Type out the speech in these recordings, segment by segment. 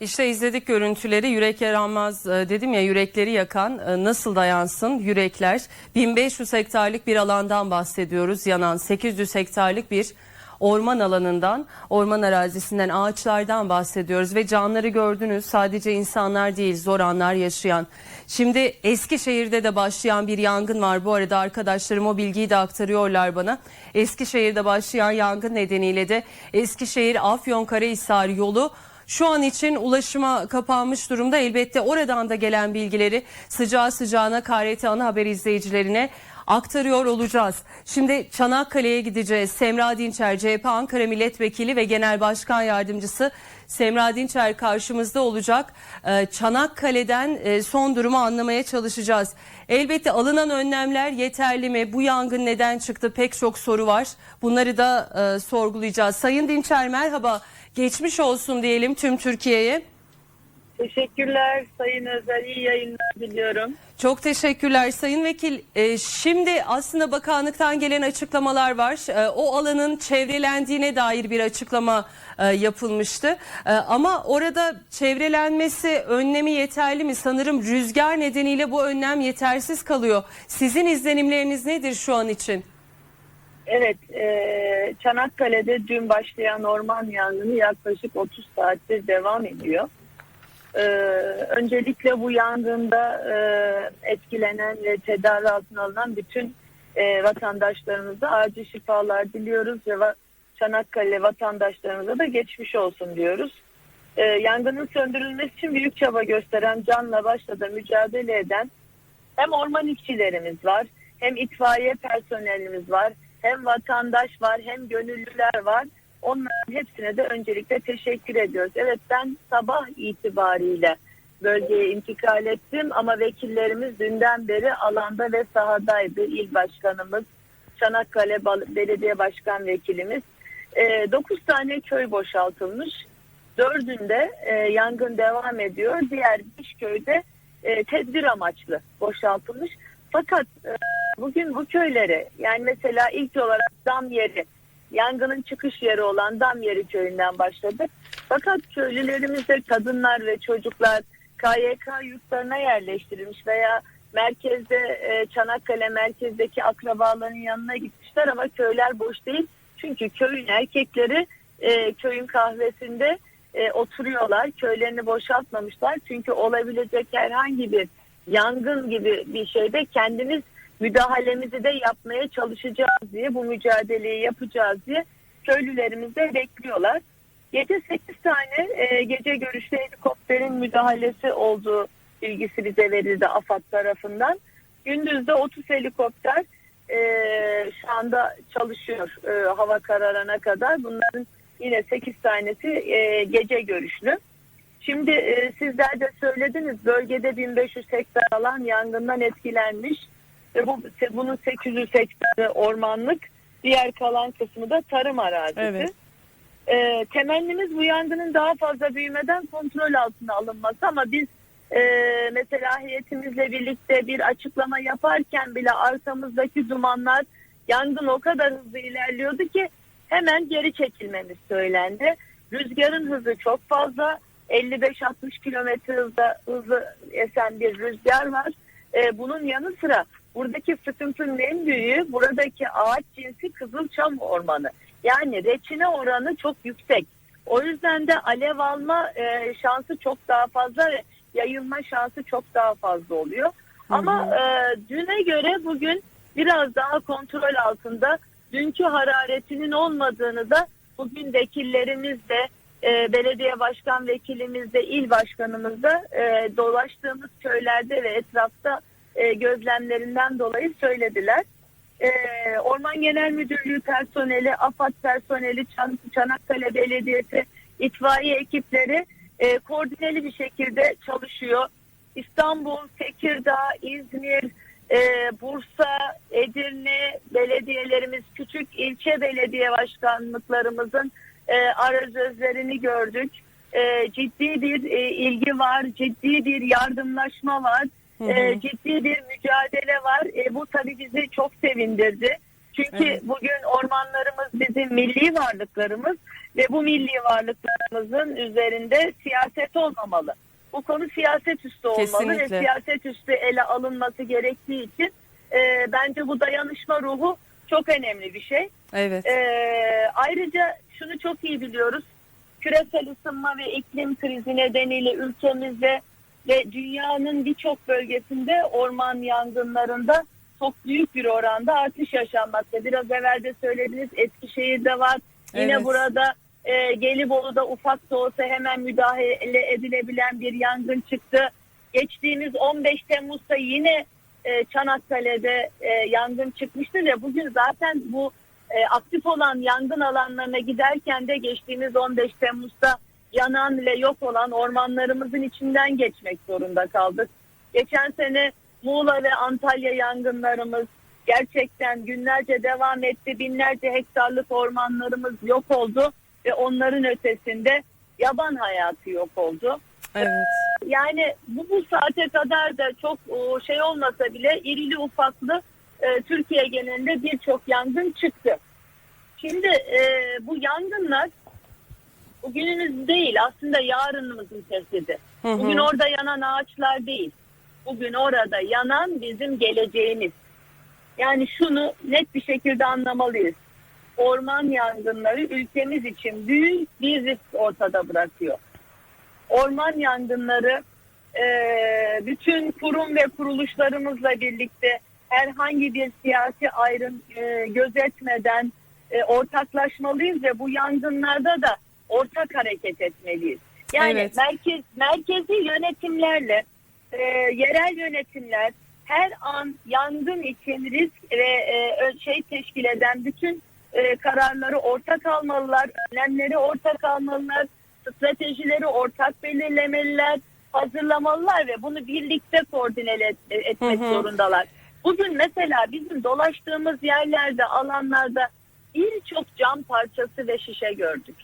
İşte izledik görüntüleri yürek yaranmaz e, dedim ya yürekleri yakan e, nasıl dayansın yürekler 1500 hektarlık bir alandan bahsediyoruz yanan 800 hektarlık bir orman alanından orman arazisinden ağaçlardan bahsediyoruz ve canları gördünüz sadece insanlar değil zor anlar yaşayan. Şimdi Eskişehir'de de başlayan bir yangın var bu arada arkadaşlarım o bilgiyi de aktarıyorlar bana. Eskişehir'de başlayan yangın nedeniyle de Eskişehir Afyonkarahisar yolu şu an için ulaşıma kapanmış durumda. Elbette oradan da gelen bilgileri sıcağı sıcağına KRT Ana Haber izleyicilerine aktarıyor olacağız. Şimdi Çanakkale'ye gideceğiz. Semra Dinçer, CHP Ankara Milletvekili ve Genel Başkan Yardımcısı Semra Dinçer karşımızda olacak. Ee, Çanakkale'den e, son durumu anlamaya çalışacağız. Elbette alınan önlemler yeterli mi? Bu yangın neden çıktı? Pek çok soru var. Bunları da e, sorgulayacağız. Sayın Dinçer merhaba. Geçmiş olsun diyelim tüm Türkiye'ye. Teşekkürler Sayın Özel. iyi yayınlar diliyorum. Çok teşekkürler Sayın Vekil. Ee, şimdi aslında bakanlıktan gelen açıklamalar var. Ee, o alanın çevrelendiğine dair bir açıklama e, yapılmıştı. Ee, ama orada çevrelenmesi önlemi yeterli mi? Sanırım rüzgar nedeniyle bu önlem yetersiz kalıyor. Sizin izlenimleriniz nedir şu an için? Evet, e, Çanakkale'de dün başlayan orman yangını yaklaşık 30 saattir devam ediyor. E, öncelikle bu yangında e, etkilenen ve tedavi altına alınan bütün e, vatandaşlarımıza acil şifalar diliyoruz ve Çanakkale vatandaşlarımıza da geçmiş olsun diyoruz. E, yangının söndürülmesi için büyük çaba gösteren, canla başla da mücadele eden hem orman işçilerimiz var, hem itfaiye personelimiz var, hem vatandaş var, hem gönüllüler var. Onların hepsine de öncelikle teşekkür ediyoruz. Evet ben sabah itibariyle bölgeye intikal ettim ama vekillerimiz dünden beri alanda ve sahadaydı. İl başkanımız, Çanakkale Belediye Başkan Vekilimiz. 9 tane köy boşaltılmış. Dördünde e, yangın devam ediyor. Diğer beş köyde e, tedbir amaçlı boşaltılmış. Fakat e, bugün bu köylere yani mesela ilk olarak dam yeri yangının çıkış yeri olan dam yeri köyünden başladık. Fakat köylülerimizde kadınlar ve çocuklar KYK yurtlarına yerleştirilmiş veya merkezde e, Çanakkale merkezdeki akrabaların yanına gitmişler ama köyler boş değil. Çünkü köyün erkekleri e, köyün kahvesinde e, oturuyorlar. Köylerini boşaltmamışlar. Çünkü olabilecek herhangi bir yangın gibi bir şeyde kendimiz müdahalemizi de yapmaya çalışacağız diye bu mücadeleyi yapacağız diye köylülerimiz de bekliyorlar. Gece 8 tane e, gece görüşlü helikopterin müdahalesi olduğu bilgisi bize verildi AFAD tarafından. Gündüzde 30 helikopter e, şu anda çalışıyor e, hava kararına kadar. Bunların yine 8 tanesi e, gece görüşlü. Şimdi e, sizler de söylediniz bölgede 1500 hektar alan yangından etkilenmiş ve bu bunun 800 hektarı ormanlık diğer kalan kısmı da tarım arazisi. Evet. E, temennimiz bu yangının daha fazla büyümeden kontrol altına alınması ama biz e, mesela heyetimizle birlikte bir açıklama yaparken bile arkamızdaki dumanlar yangın o kadar hızlı ilerliyordu ki hemen geri çekilmemiz söylendi. Rüzgarın hızı çok fazla 55-60 kilometre hızla hızlı esen bir rüzgar var. E, bunun yanı sıra buradaki sıkıntının en büyüğü buradaki ağaç cinsi kızılçam ormanı. Yani reçine oranı çok yüksek. O yüzden de alev alma e, şansı çok daha fazla ve yayılma şansı çok daha fazla oluyor. Ama e, düne göre bugün biraz daha kontrol altında. Dünkü hararetinin olmadığını da bugün vekillerimiz de e, belediye başkan vekilimiz de il başkanımız da e, dolaştığımız köylerde ve etrafta e, gözlemlerinden dolayı söylediler. E, Orman Genel Müdürlüğü personeli, AFAD personeli, Çan- Çanakkale Belediyesi, itfaiye ekipleri e, koordineli bir şekilde çalışıyor. İstanbul, Tekirdağ, İzmir, e, Bursa, Edirne belediyelerimiz, küçük ilçe belediye başkanlıklarımızın e, arazözlerini gördük. Ciddi bir ilgi var, ciddi bir yardımlaşma var. E, ciddi bir mücadele var. E, bu tabii bizi çok sevindirdi. Çünkü Evet. bugün ormanlarımız bizim milli varlıklarımız ve bu milli varlıklarımızın üzerinde siyaset olmamalı. Bu konu siyaset üstü olmalı Kesinlikle. ve siyaset üstü ele alınması gerektiği için e, bence bu dayanışma ruhu çok önemli bir şey. Evet. Ee, ayrıca şunu çok iyi biliyoruz. Küresel ısınma ve iklim krizi nedeniyle ülkemizde ve dünyanın birçok bölgesinde orman yangınlarında çok büyük bir oranda artış yaşanmakta. Biraz evvel de söylediniz Eskişehir'de var. Yine Evet. burada e, Gelibolu'da ufak da olsa hemen müdahale edilebilen bir yangın çıktı. Geçtiğimiz 15 Temmuz'da yine e, Çanakkale'de e, yangın çıkmıştı ve bugün zaten bu e, aktif olan yangın alanlarına giderken de geçtiğimiz 15 Temmuz'da yanan ve yok olan ormanlarımızın içinden geçmek zorunda kaldık. Geçen sene Muğla ve Antalya yangınlarımız gerçekten günlerce devam etti. Binlerce hektarlık ormanlarımız yok oldu ve onların ötesinde yaban hayatı yok oldu. Evet. Yani bu, bu saate kadar da çok o, şey olmasa bile irili ufaklı e, Türkiye genelinde birçok yangın çıktı. Şimdi e, bu yangınlar bugünümüz değil aslında yarınımızın tehdidi. Hı hı. Bugün orada yanan ağaçlar değil. Bugün orada yanan bizim geleceğimiz. Yani şunu net bir şekilde anlamalıyız. Orman yangınları ülkemiz için büyük bir risk ortada bırakıyor orman yangınları e, bütün kurum ve kuruluşlarımızla birlikte herhangi bir siyasi ayrım e, gözetmeden e, ortaklaşmalıyız ve bu yangınlarda da ortak hareket etmeliyiz. Yani Evet. merkez merkezi yönetimlerle e, yerel yönetimler her an yangın için risk ve e, şey teşkil eden bütün e, kararları ortak almalılar, önlemleri ortak almalılar, stratejileri ortak belirlemeliler, hazırlamalılar ve bunu birlikte koordine et- etmek Hı hı. zorundalar. Bugün mesela bizim dolaştığımız yerlerde, alanlarda birçok cam parçası ve şişe gördük.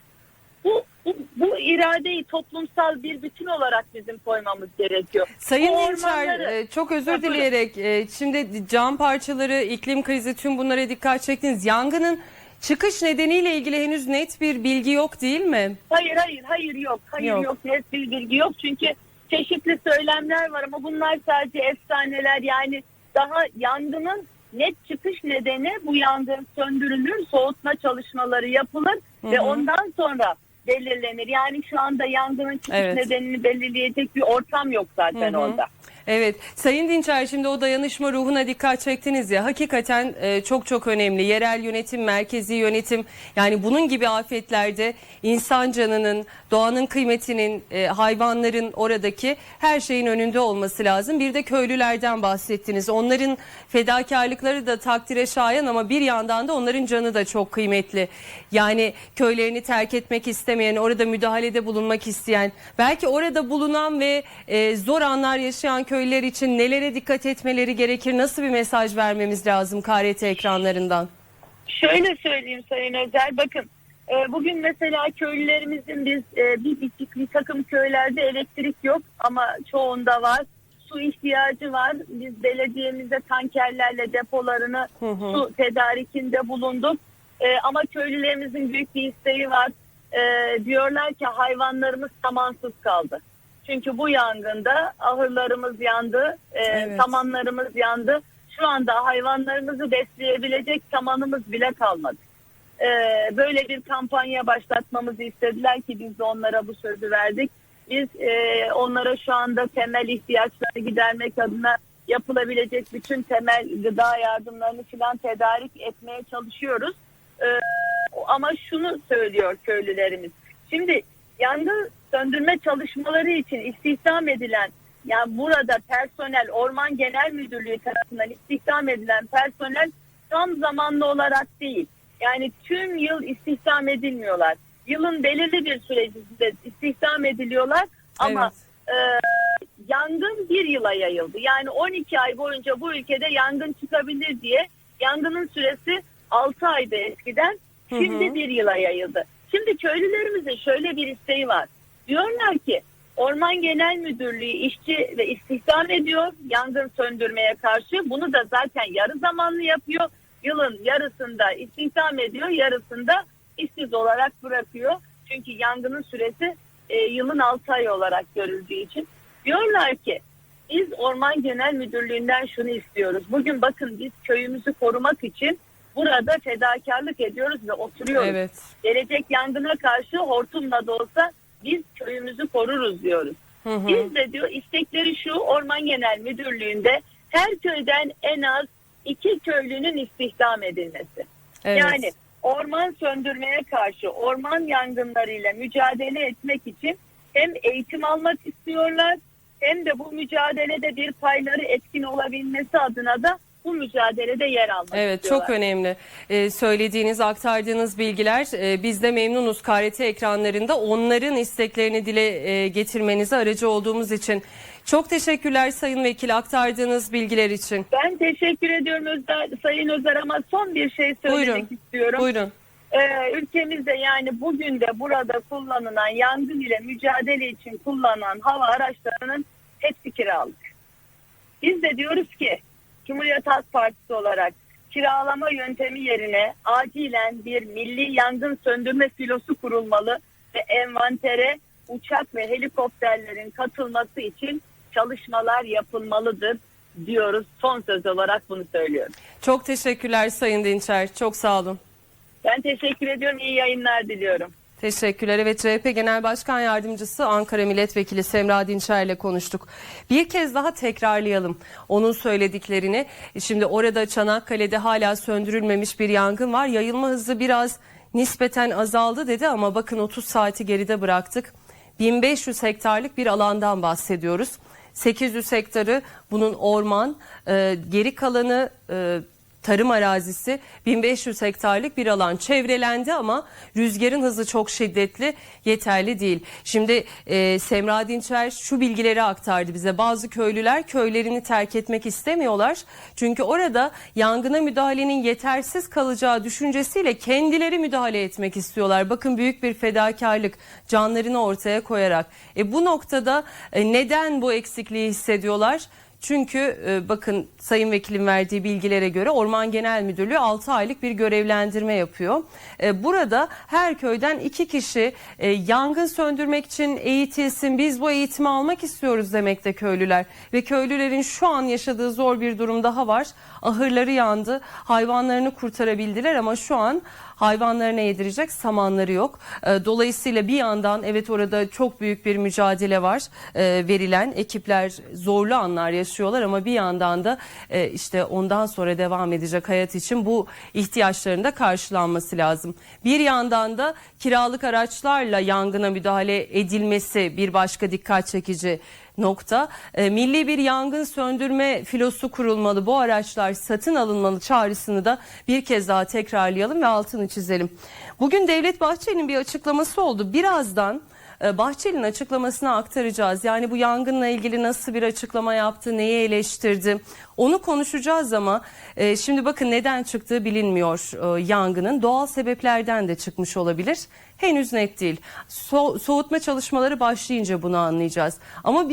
Bu, bu, bu iradeyi toplumsal bir bütün olarak bizim koymamız gerekiyor. Sayın ormanları- e, çok özür buyurun. dileyerek e, şimdi cam parçaları, iklim krizi tüm bunlara dikkat çektiniz. Yangının çıkış nedeniyle ilgili henüz net bir bilgi yok değil mi? Hayır hayır hayır yok. Hayır Yok. yok. Net bir bilgi yok. Çünkü çeşitli söylemler var ama bunlar sadece efsaneler. Yani daha yangının net çıkış nedeni bu yangın söndürülür, soğutma çalışmaları yapılır ve hı. ondan sonra belirlenir. Yani şu anda yangının çıkış Evet. nedenini belirleyecek bir ortam yok zaten Hı hı. orada. Evet Sayın Dinçer şimdi o dayanışma ruhuna dikkat çektiniz ya hakikaten e, çok çok önemli. Yerel yönetim, merkezi yönetim yani bunun gibi afetlerde insan canının, doğanın kıymetinin, e, hayvanların oradaki her şeyin önünde olması lazım. Bir de köylülerden bahsettiniz. Onların fedakarlıkları da takdire şayan ama bir yandan da onların canı da çok kıymetli. Yani köylerini terk etmek istemeyen, orada müdahalede bulunmak isteyen, belki orada bulunan ve e, zor anlar yaşayan köylüler için nelere dikkat etmeleri gerekir? Nasıl bir mesaj vermemiz lazım KRT ekranlarından? Şöyle söyleyeyim Sayın Özer. Bakın e, bugün mesela köylülerimizin biz e, bir, bir, bir takım köylerde elektrik yok ama çoğunda var. Su ihtiyacı var. Biz belediyemizde tankerlerle depolarını Hı hı. su tedarikinde bulunduk. E, ama köylülerimizin büyük bir isteği var. E, diyorlar ki hayvanlarımız samansız kaldı. Çünkü bu yangında ahırlarımız yandı, e, Evet. samanlarımız yandı. Şu anda hayvanlarımızı besleyebilecek samanımız bile kalmadı. E, böyle bir kampanya başlatmamızı istediler ki biz de onlara bu sözü verdik. Biz e, onlara şu anda temel ihtiyaçlarını gidermek adına yapılabilecek bütün temel gıda yardımlarını filan tedarik etmeye çalışıyoruz. E, ama şunu söylüyor köylülerimiz. Şimdi yangın söndürme çalışmaları için istihdam edilen yani burada personel Orman Genel Müdürlüğü tarafından istihdam edilen personel tam zamanlı olarak değil. Yani tüm yıl istihdam edilmiyorlar. Yılın belirli bir sürecinde istihdam ediliyorlar ama e, yangın bir yıla yayıldı. Yani 12 ay boyunca bu ülkede yangın çıkabilir diye yangının süresi 6 ayda eskiden Hı hı. şimdi bir yıla yayıldı. Şimdi köylülerimizin şöyle bir isteği var. Diyorlar ki Orman Genel Müdürlüğü işçi ve istihdam ediyor yangın söndürmeye karşı. Bunu da zaten yarı zamanlı yapıyor. yılın yarısında istihdam ediyor, yarısında işsiz olarak bırakıyor. Çünkü yangının süresi e, yılın 6 ay olarak görüldüğü için. Diyorlar ki biz Orman Genel Müdürlüğü'nden şunu istiyoruz. Bugün bakın biz köyümüzü korumak için burada fedakarlık ediyoruz ve oturuyoruz. Evet. Gelecek yangına karşı hortumla da olsa biz köyümüzü koruruz diyoruz. Hı hı. Biz de diyor istekleri şu Orman Genel Müdürlüğü'nde her köyden en az iki köylünün istihdam edilmesi. Evet. Yani orman söndürmeye karşı orman yangınlarıyla mücadele etmek için hem eğitim almak istiyorlar hem de bu mücadelede bir payları etkin olabilmesi adına da bu mücadelede yer almak Evet istiyorlar. çok önemli. Ee, söylediğiniz, aktardığınız bilgiler e, biz de memnunuz KRT ekranlarında onların isteklerini dile e, getirmenize aracı olduğumuz için. Çok teşekkürler Sayın Vekil aktardığınız bilgiler için. Ben teşekkür ediyorum Özder, Sayın Özer ama son bir şey söylemek Buyurun. istiyorum. Buyurun. Ee, ülkemizde yani bugün de burada kullanılan yangın ile mücadele için kullanılan hava araçlarının hepsi kiralık. Biz de diyoruz ki Cumhuriyet Halk Partisi olarak kiralama yöntemi yerine acilen bir milli yangın söndürme filosu kurulmalı ve envantere uçak ve helikopterlerin katılması için çalışmalar yapılmalıdır diyoruz. Son söz olarak bunu söylüyorum. Çok teşekkürler Sayın Dinçer. Çok sağ olun. Ben teşekkür ediyorum. İyi yayınlar diliyorum. Teşekkürler. Evet CHP Genel Başkan Yardımcısı Ankara Milletvekili Semra Dinçer ile konuştuk. Bir kez daha tekrarlayalım onun söylediklerini. Şimdi orada Çanakkale'de hala söndürülmemiş bir yangın var. Yayılma hızı biraz nispeten azaldı dedi ama bakın 30 saati geride bıraktık. 1500 hektarlık bir alandan bahsediyoruz. 800 hektarı bunun orman, e, geri kalanı e, tarım arazisi 1500 hektarlık bir alan çevrelendi ama rüzgarın hızı çok şiddetli yeterli değil. Şimdi e, Semra Dinçer şu bilgileri aktardı bize bazı köylüler köylerini terk etmek istemiyorlar. Çünkü orada yangına müdahalenin yetersiz kalacağı düşüncesiyle kendileri müdahale etmek istiyorlar. Bakın büyük bir fedakarlık canlarını ortaya koyarak. E, bu noktada e, neden bu eksikliği hissediyorlar? Çünkü e, bakın Sayın Vekilin verdiği bilgilere göre Orman Genel Müdürlüğü 6 aylık bir görevlendirme yapıyor. E, burada her köyden iki kişi e, yangın söndürmek için eğitilsin biz bu eğitimi almak istiyoruz demekte köylüler. Ve köylülerin şu an yaşadığı zor bir durum daha var. Ahırları yandı hayvanlarını kurtarabildiler ama şu an hayvanlarına yedirecek samanları yok. E, Dolayısıyla bir yandan evet orada çok büyük bir mücadele var e, verilen ekipler zorlu anlar yaşıyorlar ama bir yandan da e, işte ondan sonra devam edecek hayat için bu ihtiyaçların da karşılanması lazım. Bir yandan da kiralık araçlarla yangına müdahale edilmesi bir başka dikkat çekici nokta. E, milli bir yangın söndürme filosu kurulmalı. Bu araçlar satın alınmalı çağrısını da bir kez daha tekrarlayalım ve altını çizelim. Bugün Devlet Bahçeli'nin bir açıklaması oldu. Birazdan e, Bahçeli'nin açıklamasını aktaracağız. Yani bu yangınla ilgili nasıl bir açıklama yaptı, neyi eleştirdi onu konuşacağız ama e, şimdi bakın neden çıktığı bilinmiyor e, yangının. Doğal sebeplerden de çıkmış olabilir. Henüz net değil. So- soğutma çalışmaları başlayınca bunu anlayacağız. Ama bir